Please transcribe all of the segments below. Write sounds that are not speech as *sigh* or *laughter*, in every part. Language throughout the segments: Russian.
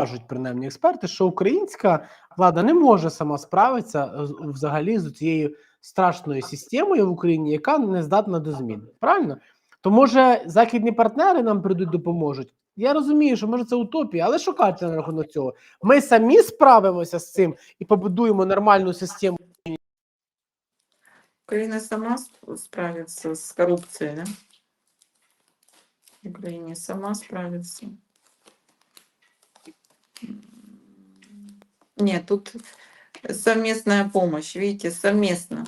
кажуть принаймні експерти, що українська влада не може сама справитися взагалі з цією страшною системою в Україні, яка не здатна до змін. Правильно? То може західні партнери нам прийдуть допоможуть. Я розумію, що може це утопія, але що кажете на рахунок цього? Ми самі справимося з цим і побудуємо нормальну систему. Украина сама сп- справится с коррупцией, да? Украине сама справится. М, Нет, тут совместная помощь, видите, совместно.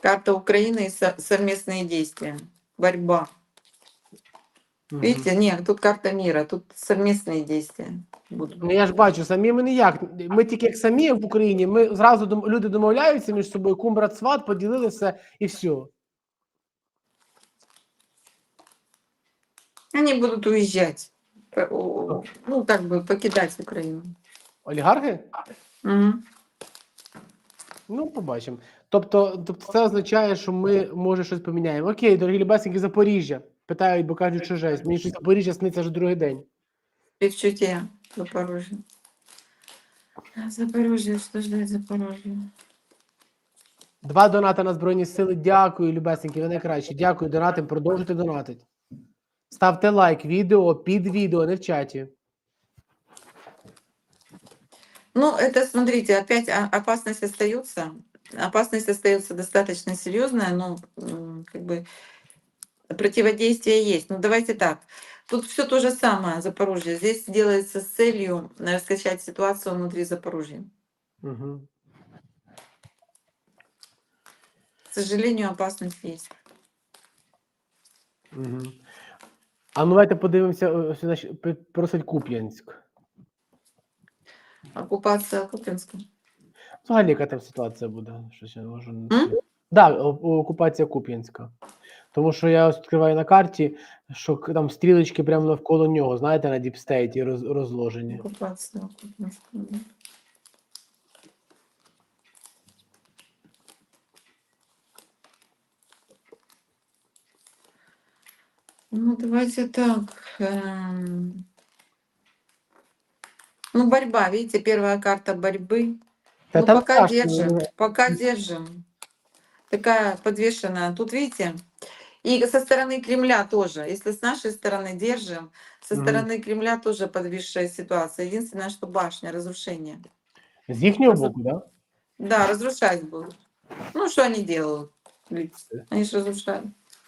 Карта Украины и со- совместные действия, борьба. Мгм. Видите, нет, тут карта мира, тут совместные действия будут. Ну я ж бачу, самі ми ніяк. Ми тільки як самі в Україні, ми зразу дом- люди домовляються між собою, кум, брат, сват, поділили все і все. Они будут уезжать, П- о- Ну, как бы покидать Украину. Олігархи? Мгм. Ну, побачимо. Тобто, тобто це означає, що ми може щось поміняємо. Окей, дорогі любесники, Запоріжжя. Питають, бо кажуть, що жесть. Мені щось Запоріжжя сниться вже другий день. Півчуття Запорожье. Запорожье, что ждать Запорожье? Два донати на Збройні Сили. Дякую, любесники, ви найкращі. Дякую, донатим. Продовжуйте донатити. Ставте лайк, відео під відео, не в чаті. Ну, это, смотрите, опять о- опасность остается. Опасность остается достаточно серьезная, но м, как бы противодействие есть. Ну, давайте так. Тут все то же самое, Запорожье. Здесь делается с целью раскачать ситуацию внутри Запорожья. Угу. К сожалению, опасность есть. Угу. А ну давайте подивимося, ось, значить, пи- просить Куп'янськ. Оккупация Купинска. Взагалі, яка там ситуація буде? Щось я можу. М? Так, да, окупація Куп'янська. Тому що я ось відкриваю на карті, що там стрілочки прямо навколо нього, знаєте, на діпстейті роз, розложені. Оккупация Купинска. Ну, давайте так. эм. Ну, борьба, видите, первая карта борьбы. Та ну, пока страшно, держим, пока держим. Такая подвешенная. Тут, видите, и со стороны Кремля тоже. Если с нашей стороны держим, со стороны Кремля тоже подвисшая ситуация. Единственное, что башня, разрушение. З їхнього боку, так? Да? Да, разрушать будут. Ну, что они делают? Ведь Они же разрушают.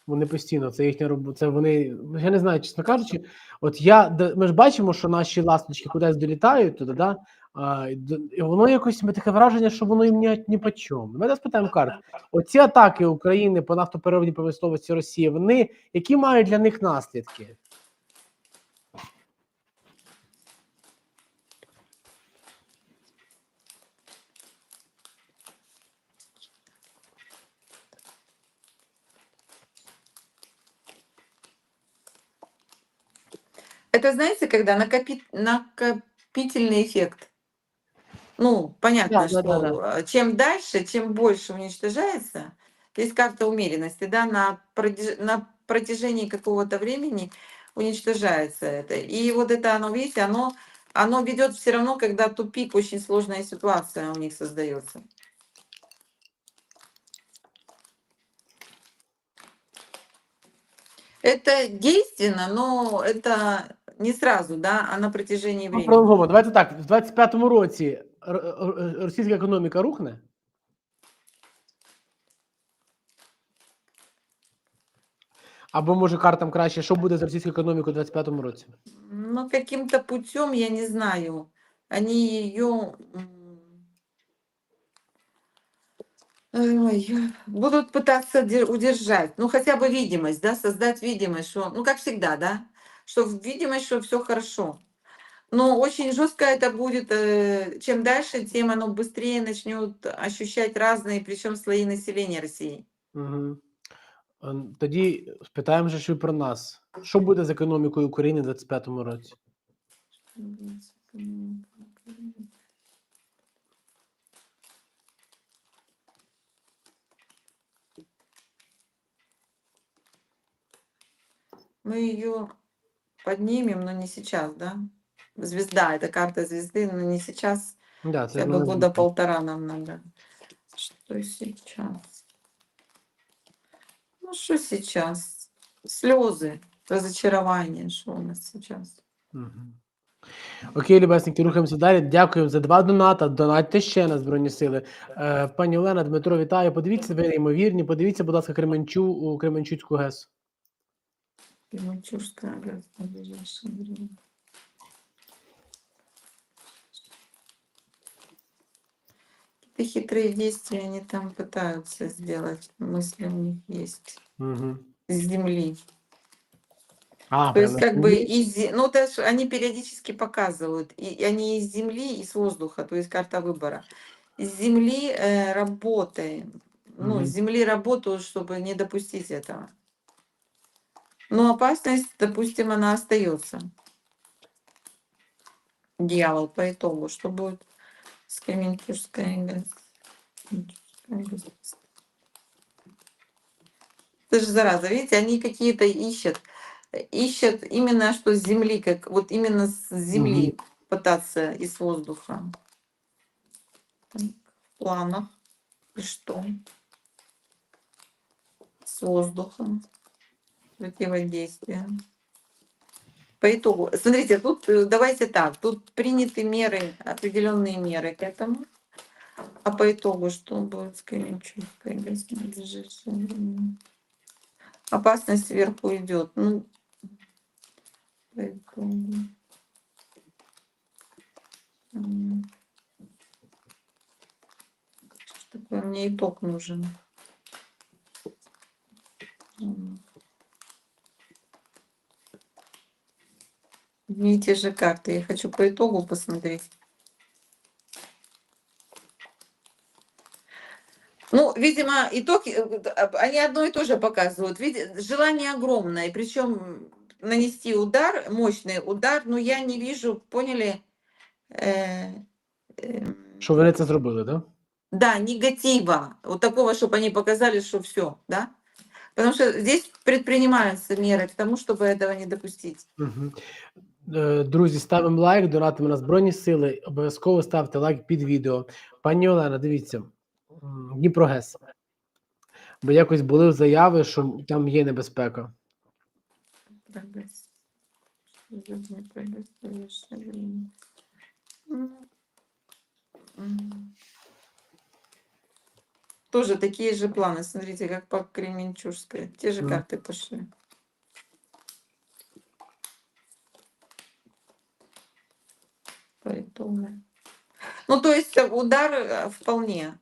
Вони постійно, це їхня робота. Це вони. Я не знаю, чесно кажучи, от я ми ж бачимо, що наші ласточки кудись долітають туди, да? А, і воно якось ми таке враження, що воно їм ні, ні по чому. Ми зараз питаємо карт. Оці атаки України по нафтопереробній промисловості Росії, вони які мають для них наслідки? Это, знаете, когда накопи- накопительный эффект. Ну, понятно, Да, да, что да, э, чем дальше, чем больше уничтожается, есть карта умеренности, да, на, продеж- на протяжении какого-то времени уничтожается это. И вот это оно, видите, оно, оно ведет все равно, когда тупик, очень сложная ситуация у них создается. Это действенно, но это не сразу, да, а на протяжении Ну, времени. пролонговано. Давайте так, в 25-му році р- р- російська економіка рухне. Або може картам краще, що буде з російською економікою у 25-му році? Ну, каким-то путем, я не знаю, они ее будут пытаться де- удержать, ну, хотя бы видимость, да, создать видимость, что, ну, как всегда, да, что видимость, что все хорошо. Но очень жестко это будет, э, чем дальше, тем оно быстрее начнет ощущать разные, причем слои населения России. Угу. Тоді спитаємо же, що і про нас. Що буде з економікою України у 25-му році? Мы ее поднимем, но не сейчас, да? звезда, это карта звезды, но не сейчас, Да, це хотя ж бы не года звідти. полтора нам надо. Что сейчас? Ну, что сейчас? Слезы, разочарование, что у нас сейчас? Мгм. Окей, любесники, рухаємося далі. Дякую за два доната. Донатьте ще на Збройні Сили. Е, пані Олена, Дмитро, вітаю. Подивіться, ви неймовірні. Подивіться, будь ласка, Кременчу у Кременчуцьку ГЕС. Кременчужская ГЭС на ближайшее время. Какие-то хитрые действия они там пытаются сделать. Мысли у них есть. Угу. С земли. А, То есть как бы землі? из... Ну, это ж они периодически показывают. И и они из земли, и с воздуха, то есть карта выбора. Из земли э, работы. Ну, Мгм. с земли работают, чтобы не допустить этого. Но опасность, допустим, она остается. Дьявол по итогу, что будет с Кременчужской. Это же зараза, видите, они какие-то ищут, ищут именно что с земли, как вот именно с земли пытаться и с воздуха. Так, в планах. И что? С воздухом. Противодействие. По итогу, смотрите, тут э, давайте так, тут приняты меры, определенные меры к этому. А по итогу что будет с время? Опасность сверху идет. Ну, по итогу. Что такое? Мне итог нужен. Одни и те же карты. Я хочу по итогу посмотреть. Ну, видимо, итог, э, а, они одно и то же показывают. Види- желание огромное, причем нанести удар, мощный удар, но я не вижу, поняли? Э, эм, Що вони це зробили, так? да, негатива, вот такого, чтобы они показали, что все, да? Потому что здесь предпринимаются меры к тому, чтобы этого не допустить. Угу. Друзі, ставимо лайк, донатимо на Збройні Сили. Обов'язково ставте лайк під відео. Пані Олена, дивіться, м, Дніпро ГЕС. Бо якось були заяви, що там є небезпека. Прогресс. Жизненный прогресс, конечно, время. М. М. Тоже такие же планы. Смотрите, как по Кременчужской. Те же Мгм. карты пошли. Поэтому. Ну, то есть э, удар э, вполне.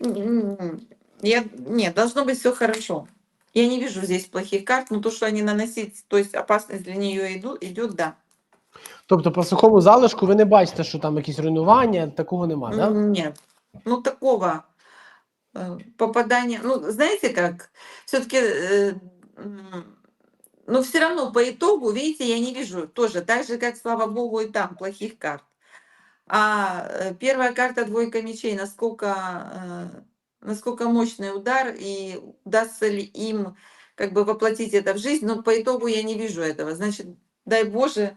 Я, нет, должно быть все хорошо. Я не вижу здесь плохих карт, но то, что они наносить, то есть опасность для нее идут, идет, да. Тобто, по сухому залишку ви не бачите, що там якісь руйнування, такого нема, так? М, Нет. Ну, такого э, попадания. Ну, знаете как? Все-таки, но все равно по итогу, видите, я не вижу тоже, так же, как, слава богу, и там плохих карт. А э, первая карта двойка мечей, насколько, э, насколько мощный удар и удастся ли им как бы воплотить это в жизнь, но по итогу я не вижу этого. Значит, дай Боже,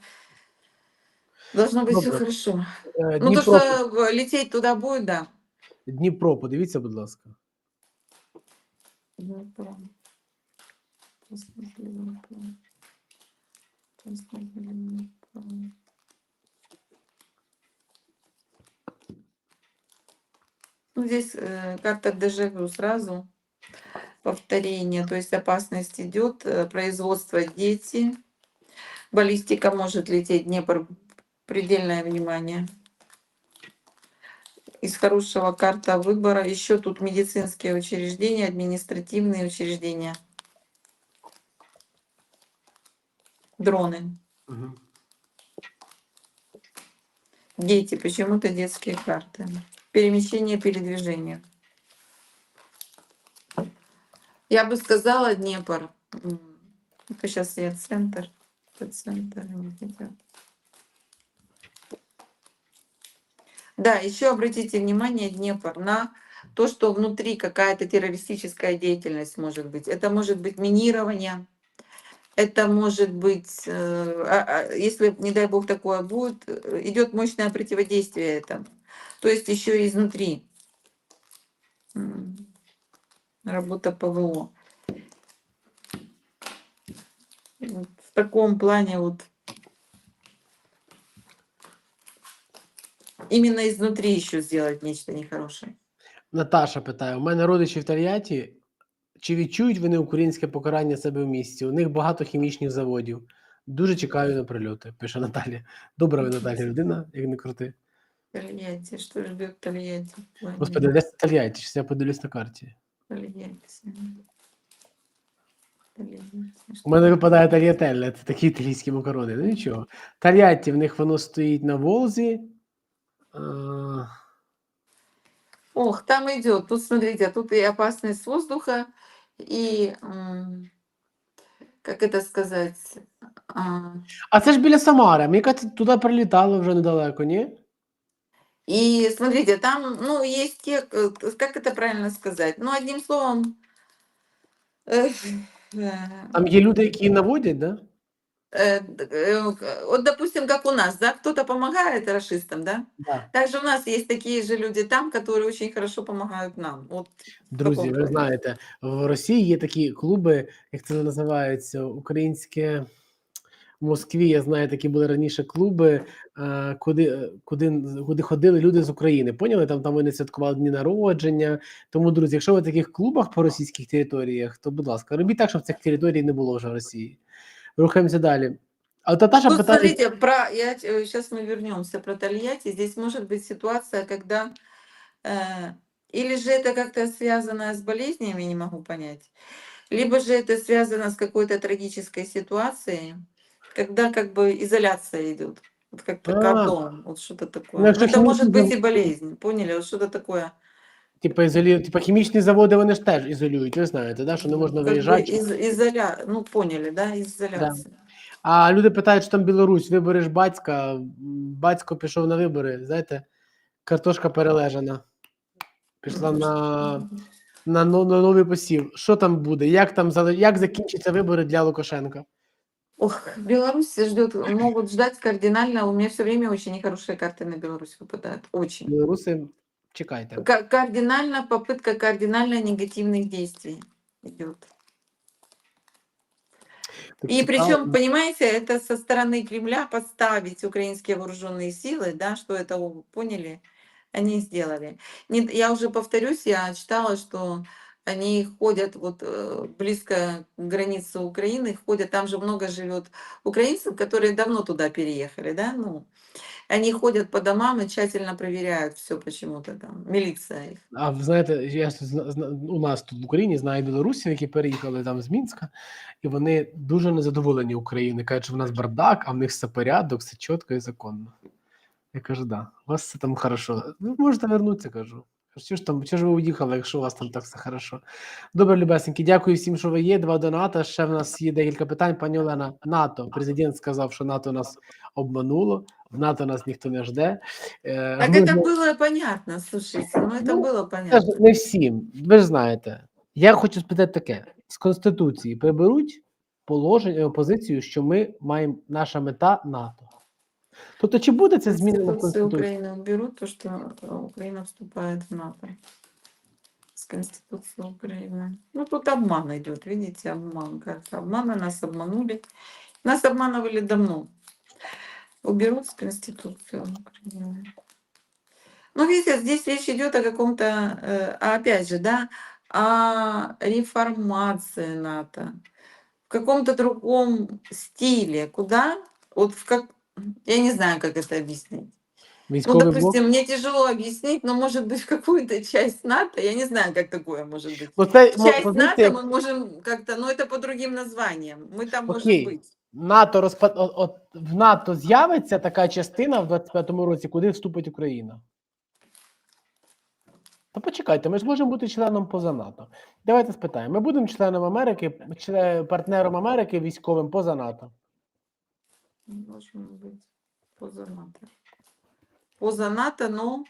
должно быть все Добре. хорошо. Е, Ну, то, Дніпро, что в- лететь туда будет, да. Дніпро, подивіться, будь ласка. Ну, здесь э, карта дежавю сразу. Повторение, то есть опасность идет, э, производство дети. Баллистика может лететь, Днепр, предельное внимание. Из хорошего карта выбора. Еще тут медицинские учреждения, административные учреждения. Дроны. Угу. Дети, почему-то детские карты. Перемещение, передвижение. Я бы сказала Днепр. Сейчас я центр. Центр. Да, еще обратите внимание, Днепр, на то, что внутри какая-то террористическая деятельность может быть. Это может быть минирование, Это может быть, э, а- а если, не дай бог, такое будет, э, идет мощное противодействие этому. То есть еще и изнутри. М, Работа ПВО. Вот В таком плане вот именно изнутри еще сделать нечто нехорошее. Наташа питає: у мене родичі в Тольятті. Чи відчують вони українське покарання себе в місті? У них багато хімічних заводів. Дуже чекаю на прильоти, пише Наталія. Добра ви, Наталія, людина, як не крути. Тольятти, что ждет Тольятти? в плане Господи, де Тольятті? Щас я подивлюсь на карті. Тольятти, У мене випадає тальятелля, це такі італійські макарони. Ну нічого. Тольятті в них воно стоїть на Волзі. А, Ох, там идет. Тут смотрите, тут и опасность воздуха, и м, как это сказать? а, а це ж біля Самари. Мені кажеться, туди прилітало вже недалеко, ні? И смотрите, там, ну, есть те, э, как это правильно сказать? Ну, одним словом, эх, э, Там є люди, які наводять, да? э, д- э, к- вот, допустим, как у нас, да, кто-то помогает расистам, да? Да. Также у нас есть такие же люди там, которые очень хорошо помогают нам. Вот Друзі, такому ви плані. знаєте, в Росії є такі клуби, як це називається, українське. В Москві я знаю, такі були раніше клуби, е, куди, е, куди, куди ходили люди з України. Поняли? Там там вони святкували дні народження. Тому, друзі, якщо ви в таких клубах по російських територіях, то будь ласка, робіть так, щоб цих територій не було вже в Росії. Рухаємося далі. А от Наташа Тут, питає, смотрите, про, я, сейчас мы вернемся про Тольятти. Здесь может быть ситуация, когда э, или же это как-то связано с болезнями, не могу понять, либо же это связано с какой-то трагической ситуацией, когда как бы изоляция идет. Вот как А. кордон, вот что-то такое. Ну, якщо Ну, это может хімічний быть и завод- болезнь, поняли? Вот что-то такое. типу, ізолі... типу, хімічні заводи вони ж теж ізолюють, ви знаєте, да? що не можна Как бы виїжджати. из, изоля... Ну, поняли, да, изоляция. А люди питають, що там Білорусь, вибори ж батька. м, Батько пішов на вибори, знаєте, картошка перележана. Пішла на, на, но- на новий посів. Що там буде? Як там зали- як закінчаться вибори для Лукашенка? Ох, Беларусь ждет, могут ждать кардинально. У меня все время очень нехорошие карты на Беларусь выпадают. Очень. Білоруси, чекайте. Ка- Кардинально, попытка кардинально негативных действий идет. Так И причем, понимаете, это со стороны Кремля подставить украинские вооруженные силы, да, что это поняли, они сделали. Не- я уже повторюсь, я читала, что они ходят вот э, близко к границе Украины, ходят, там же много живет украинцев, которые давно туда переехали, да, ну, они ходят по домам и тщательно проверяют все почему-то там, милиция их. А ви знаєте, я ж зна- зна- у нас тут в Україні знаю білорусів, які переїхали там з Мінська, і вони дуже незадоволені Україною. Кажуть, що в нас бардак, а в них все порядок, все чітко і законно. Я кажу, да, у вас все там хорошо. Ви можете вернутися, кажу. Що ж там, що ж ви уїхали, якщо у вас там так все хорошо? Добре, любесенькі, дякую всім, що ви є. Два доната. Ще в нас є декілька питань. Пані Олена, НАТО. Президент сказав, що НАТО нас обмануло. В НАТО нас ніхто не жде. Е, Так ми это зна- было понятно, слушайте, ну это Ну, было Це понятно. ж не всім. Ви ж знаєте. Я хочу спитати таке: з Конституції приберуть положення позицію, що ми маємо наша мета НАТО. Тобто, чи буде це змінено в Конституцию Конституції? Украины уберут, то что э, Украина вступает в НАТО. С Конституцией Украины. Ну, тут обман идет, видите, обман. Как обмана нас обманули. Нас обманывали давно. Уберут с Конституции Украины. Ну, видите, здесь речь идет о каком-то, э, а опять же, да, о реформации НАТО, в каком-то другом стиле. Куда? Вот в как, я не знаю, как это объяснить. Ну, Військовий блок? допустим, мне тяжело объяснить, но может быть в *laughs* какую-то часть НАТО, я не знаю, как такое может быть. Ну, це мо- Часть позиція НАТО мы можем как-то, но это по другим названиям. Мы там Окей. можем быть. НАТО розпад... от, от в НАТО з'явиться така частина в 25-му році, куди вступить Україна. Та почекайте, ми ж можемо бути членом поза НАТО. Давайте спитаємо. Ми будемо членом Америки, чле- партнером Америки військовим поза НАТО. Можем быть поза НАТО. Поза НАТО, но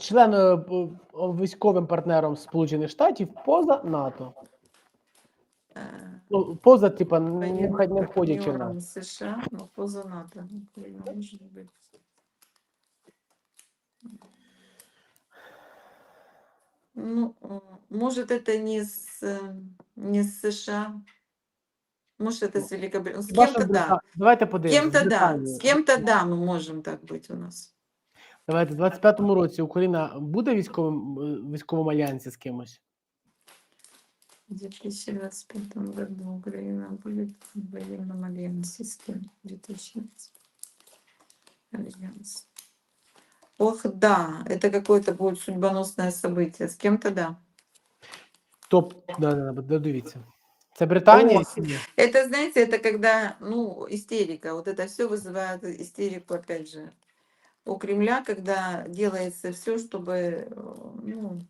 член е, п- о, військовим партнером Сполучених Штатів поза НАТО. э, Ну, поза, типа, не, военным вход- не входячи в партнером нас. США, но поза НАТО. Украина может быть. Ну, э, может, это не с, э, не с США, может, это с Великобританией. С Хіба що кем-то Брита- да. Давайте С подивимося. кем-то да. Британію. С кем-то да, мы можем так быть у нас. Давайте, в 25-му році Україна буде військовим е, військовому альянсі з кимось? В 2025 году Украина будет в военном альянсе с кем? 2025 альянс. Ох, да, это какое-то будет судьбоносное событие. С кем-то да. Топ, да, да, да, дивіться. Це Британія? О, чи ні? Это, знаете, это когда, ну, истерика. Вот это все вызывает истерику, опять же, у Кремля, когда делается все, чтобы, э, ну,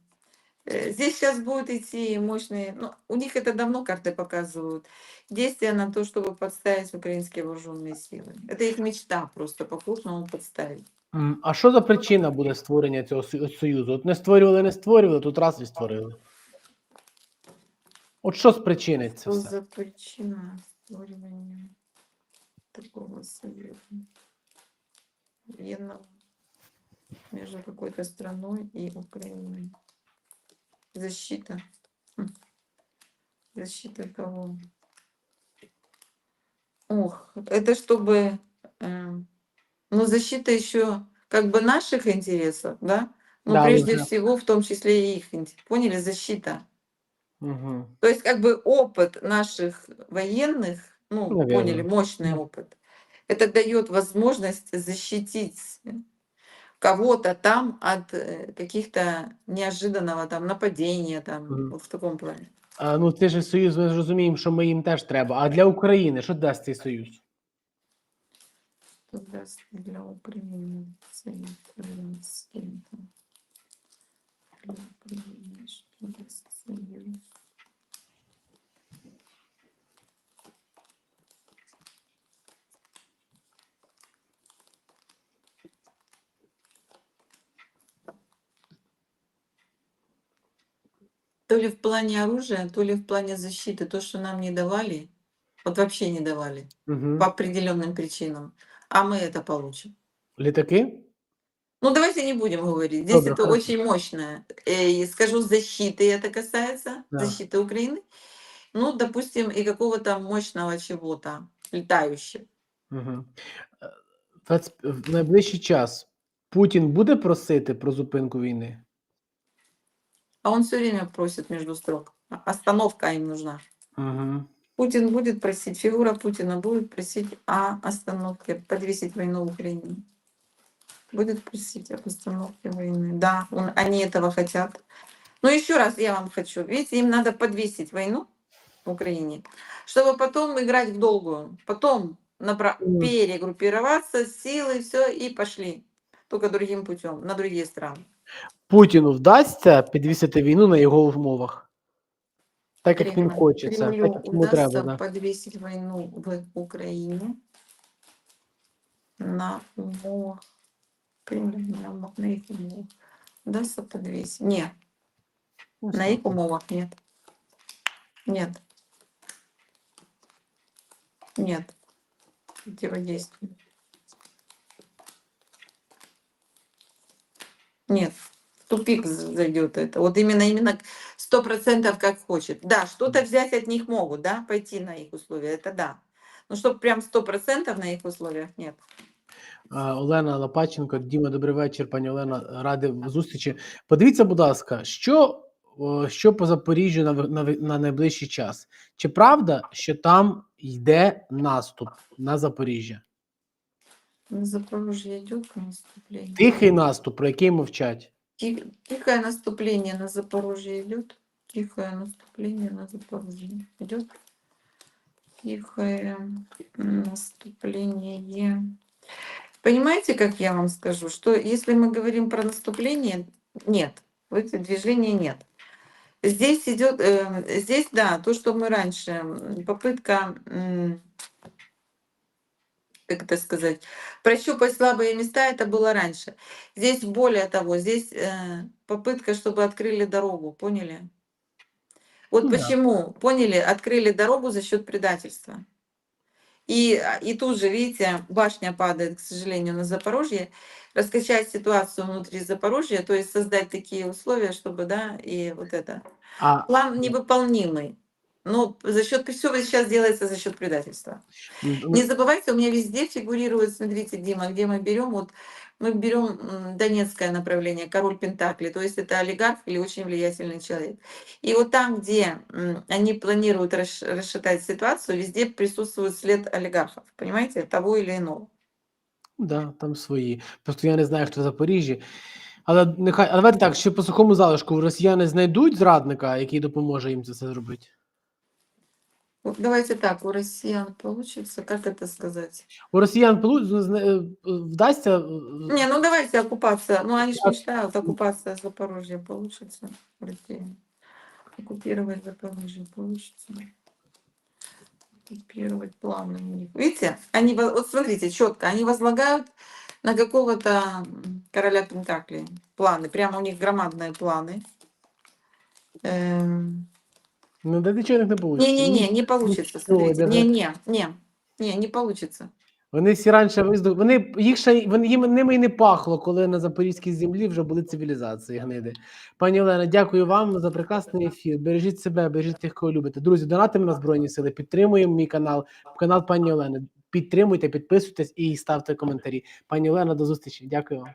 э, здесь сейчас будут идти мощные, ну, у них это давно карты показывают, действия на то, чтобы подставить украинские вооруженные силы. Это их мечта просто по-крупному подставить. М, А що за причина буде створення цього сою- союзу? От не створювали, не створювали, тут раз і створили. От що спричинить це Что все? за причина створения такого союза военного между какой-то страной и Украиной? Защита. Хм. Защита кого? Ох, это чтобы, э, ну, защита еще как бы наших интересов, да? Но Да, прежде уже. всего, в том числе и их, поняли, защита. Угу. То есть как бы опыт наших военных, ну, Наверно. поняли, мощный Мгм. опыт, это дает возможность защитить кого-то там от э, каких-то неожиданного там нападения, там, Мгм. вот в таком плане. А, ну цей же союз, ми зрозуміємо, що ми їм теж треба. А для України що дасть цей союз? Что даст для Украины союз рядом с кем-то? Для Украины что даст союз? То ли в плане оружия, то ли в плане защиты. То, что нам не давали, вот вообще не давали Угу. по определенным причинам, а мы это получим. Літаки? Ну, давайте не будем говорить. Здесь Добро, это хорошо. очень мощное. Э, и скажу, защиты это касается, Да. защиты Украины. Ну, допустим, и какого-то мощного чего-то, летающего. Угу. В найближчий час Путін буде просити про зупинку війни? А он все время просит между строк. А- Остановка им нужна. Угу. Путин будет просить, фигура Путина будет просить о остановке, подвесить войну в Украине. Будет просить об остановке войны. Да, он- они этого хотят. Но еще раз я вам хочу. Видите, им надо подвесить войну в Украине, чтобы потом играть в долгую. Потом напра- перегруппироваться, силы, все, и пошли. Только другим путем, на другие страны. Путіну вдасться підвісити війну на його умовах. Так як він Кремлю- хоче це, Кремлю так як йому удастся треба. Да. подвесить войну в Украине на умовах. Кремля на, умов- на их умовах. Удастся подвесить? Нет, Ну, на их умовах нет. Нет. Нет. Противодействия. Нет. В тупик з- зайдет это. Вот именно, именно сто процентов как хочет. Да, что-то взять от них могут, да, пойти на их условия, это да. Но чтобы прям сто процентов на их условиях нет. А, Олена Лопаченко, Діма, добрий вечір, пані Олена, ради зустрічі. Подивіться, будь ласка, що, о, що по Запоріжжю на, в- на, ви- на найближчий час? Чи правда, що там йде наступ на Запоріжжя? На Запорожье идет наступление. Тихий наступ, про який мовчать. Ти- Тихое наступление на Запорожье идет. Тихое наступление на Запорожье идет. Тихое наступление. Понимаете, как я вам скажу, что если мы говорим про наступление, нет, движения нет. Здесь идет, э, здесь да, то, что мы раньше, попытка, как это сказать, прощупать слабые места, это было раньше. Здесь более того, здесь э, попытка, чтобы открыли дорогу, поняли? Вот Ну да. почему, поняли, открыли дорогу за счет предательства. И, и тут же, видите, башня падает, к сожалению, на Запорожье. Раскачать ситуацию внутри Запорожья, то есть создать такие условия, чтобы, да, и вот это. А План невыполнимый. Но за счет все сейчас делается за счет предательства. м, ну, Не забывайте, у меня везде фигурирует, смотрите, Дима, где мы берем, вот мы берем м, донецкое направление, король Пентакли, то есть это олигарх или очень влиятельный человек. И вот там, где м, они планируют расш- расшатать ситуацию, везде присутствует след олигархов, понимаете, того или иного. да, там свої. Просто я не знаю, хто в Запоріжжі. Але нехай, а давайте так, ще по сухому залишку росіяни знайдуть зрадника, який допоможе їм це все зробити. Вот давайте так, у россиян получится, как это сказать? У росіян полу- з- з- е, вдасться. е, Не, ну давайте оккупация, ну они же мечтают, оккупация Запорожья получится, в России. Оккупировать Запорожье получится. Оккупировать планы у них. Видите, они, во- вот смотрите, четко, они возлагают на какого-то короля Пентакли планы, прямо у них громадные планы. Эм, Ну, да нічого не вийде. Не-не-не, не получится, смотрите, даже- не-не, не, не, не получится. Вони всі раніше виздох. Вони їх ще вони їм ними і не пахло, коли на запорізькій землі вже були цивілізації гниди. Пані Олена, дякую вам за прекрасний ефір. Бережіть себе, бережіть тих, кого любите. Друзі, донатимо на збройні сили, підтримуємо мій канал, канал пані Олени. Підтримуйте, підписуйтесь і ставте коментарі. Пані Олена, до зустрічі. Дякую вам.